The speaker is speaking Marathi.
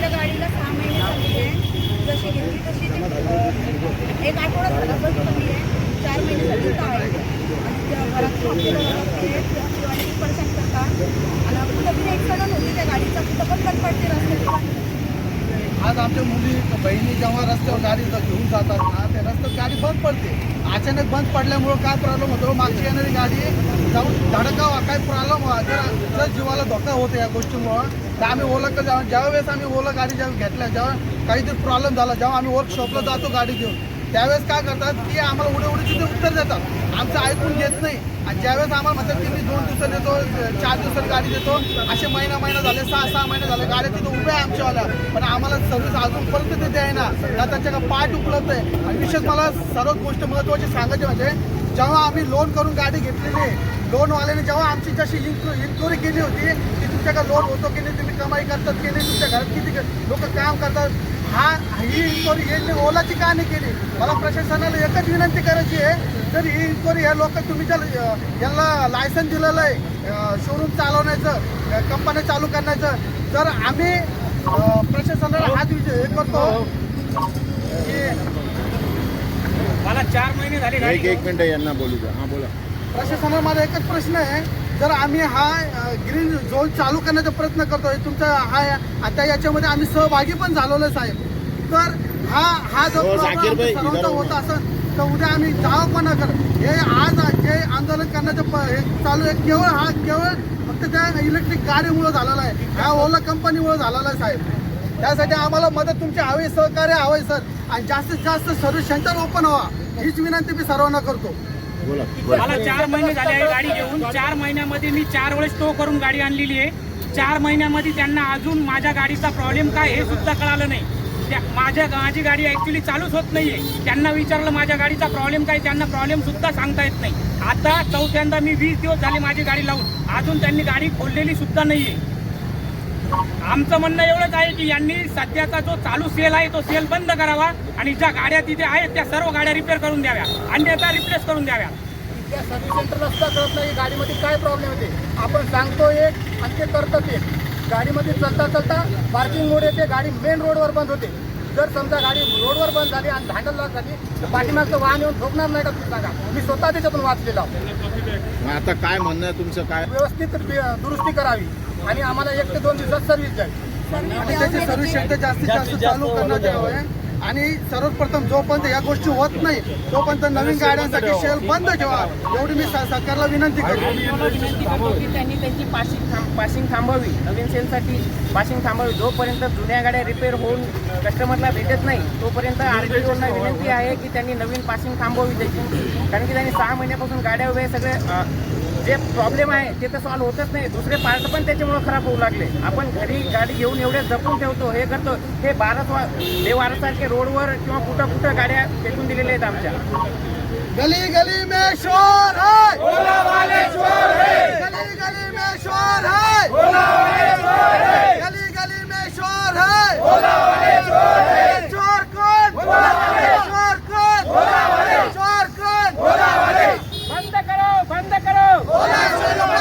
माझ्या गाडीला सहा महिने झालेले आहे. जशी घेतली तशी ती एक आठवडा झाला बस कमी आहे. चार महिने झाली तर आहे. घरात हप्ते परेशान करतात आणि कुठं तरी ॲक्सिडंट होती त्या गाडीचा कुठं पण कट पडते रस्त्यावर आज आमच्या मुली बहिणी जेव्हा रस्त्यावर गाडी घेऊन जातात ना त्या रस्त्यात गाडी बंद पडते. अचानक बंद पडल्यामुळं काय प्रॉब्लेम होतो? मागची येणारी गाडी जाऊन धडकावा काय प्रॉब्लेम व्हा जर जीवाला धोका होतो या गोष्टीमुळं तर आम्ही ओळख जेव्हा ज्यावेळेस आम्ही ओला गाडी ज्यावेळेस घेतल्या जेव्हा काहीतरी प्रॉब्लेम झाला जेव्हा आम्ही वर्कशॉपला जातो गाडी घेऊन त्यावेळेस काय करतात की आम्हाला उडे उडे तिथे उत्तर देतात. आमचं ऐकून घेत नाही. आणि ज्यावेळेस आम्हाला म्हणतात की मी दोन दिवसात देतो चार दिवसात गाडी देतो असे महिना महिना झाले सहा सहा महिने झाले गाड्या तिथे उभ्या आहे आमच्यावाल्या. पण आम्हाला सर्व्हिस अजूनपर्यंत ते आहे ना ना त्यांच्याकडे पार्ट उपलब्ध आहे. आणि विशेष मला सर्वच गोष्ट महत्त्वाची सांगायची म्हणजे जेव्हा आम्ही लोन करून गाडी घेतलेली आहे लोनवाल्याने जेव्हा आमची जशी इन्क्वायरी केली होती तुमच्याकडे लोन होतो की नाही तुम्ही कमाई करतात की नाही तुमच्या घरात किती लोक काम करतात हा ही इन्क्वायरी यांनी ओलाची का नाही केली मला प्रशासनाला एकच विनंती करायची आहे जर ही इन्क्वायरी या लोक तुम्ही जर यांना लायसन दिलेलं आहे शोरूम चालवण्याचं कंपन्या चालू करण्याचं तर आम्ही प्रशासनाला हात हे करतो. की मला चार महिने झाले एक मिनिट यांना बोलू द्या. हां बोला. प्रशासनाला माझा एकच प्रश्न आहे जर आम्ही हा ग्रीन झोन चालू करण्याचा प्रयत्न करतोय. तुमचा हा आता याच्यामध्ये आम्ही सहभागी पण झालेलो आहे, साहेब. तर हा हा जर हो, सर्वांचा होत असेल तर उद्या आम्ही जावं कोणाकडे हे आज जे आंदोलन करण्याचं हे चालू आहे केवळ हा केवळ फक्त त्या इलेक्ट्रिक गाडीमुळे झालेला आहे. ह्या ओला कंपनीमुळे झालेला आहे साहेब. त्यासाठी आम्हाला मदत तुमची हवी सहकार्य हवंय सर. आणि जास्तीत जास्त सर्व्हिस सेंटर ओपन व्हा. हीच विनंती मी सर्वांना करतो. मला चार महिने झाले आहे गाडी घेऊन. चार महिन्यामध्ये मी चार वेळेस टो करून गाडी आणलेली आहे. चार महिन्यामध्ये त्यांना अजून माझ्या गाडीचा प्रॉब्लेम काय हे सुद्धा कळालं नाही. त्या माझ्या माझी गाडी ऍक्च्युली चालूच होत नाहीये. त्यांना विचारलं माझ्या गाडीचा प्रॉब्लेम काय त्यांना प्रॉब्लेम सुद्धा सांगता येत नाही. आता चौथ्यांदा मी वीस दिवस झाले माझी गाडी लावून. अजून त्यांनी गाडी खोललेली सुद्धा नाहीये. आमचं म्हणणं एवढंच आहे की यांनी सध्याचा जो चालू सेल आहे तो सेल बंद करावा आणि ज्या गाड्या तिथे आहेत त्या सर्व गाड्या रिपेअर करून द्याव्या. अन्यथा रिप्लेस करून द्याव्या. त्या सर्व्हिस सेंटरला सुद्धा कळत नाही गाडीमध्ये काय प्रॉब्लेम येते. आपण सांगतो एक आणि ते करतात एक. गाडीमध्ये चलता चलता पार्किंग मोड येते गाडी मेन रोडवर बंद होते. जर समजा गाडी रोडवर बंद झाली आणि हँडल लॉक झाली तर पाठीमागचं वाहन येऊन ठोकणार नाही का तुम्ही सांगा? मी स्वतः त्याच्यातून वाचलेला आता काय म्हणणं आहे तुमचं? काय? व्यवस्थित दुरुस्ती करावी. आणि आम्हाला एक ते दोन दिवसात सर्व्हिस द्यावी आणि त्याचे सर्व्हिस सेंटर जास्तीत जास्त चालू करण्यात यावे आणि सर्वप्रथम जोपर्यंत या गोष्टी होत नाही तोपर्यंत नवीन गाड्यांसाठी शेल बंद ठेवा एवढी मी सरकारला विनंती करतो मला विनंती करतो की त्यांनी त्यांची पासिंग थांब पासिंग थांबवावी नवीन सेलसाठी पासिंग थांबवावी जोपर्यंत जुन्या गाड्या रिपेअर होऊन कस्टमरला भेटत नाही तोपर्यंत आर टी ओना विनंती आहे की त्यांनी नवीन पासिंग थांबवावी त्याची कारण की त्यांनी सहा महिन्यापासून गाड्या उभ्या आहे, सगळे जे प्रॉब्लेम आहे ते तर सॉल्व्ह होतच नाही. दुसरे पार्ट पण त्याच्यामुळे खराब होऊ लागले. आपण घरी गाडी घेऊन एवढे जपून ठेवतो हे करतो. हे बारा वा देवारासारखे रोडवर किंवा कुठं कुठं गाड्या फेकून दिलेल्या आहेत आमच्या. गली गली मे शोर है। गली गली गली गली बंद करो बंद करो। Hola,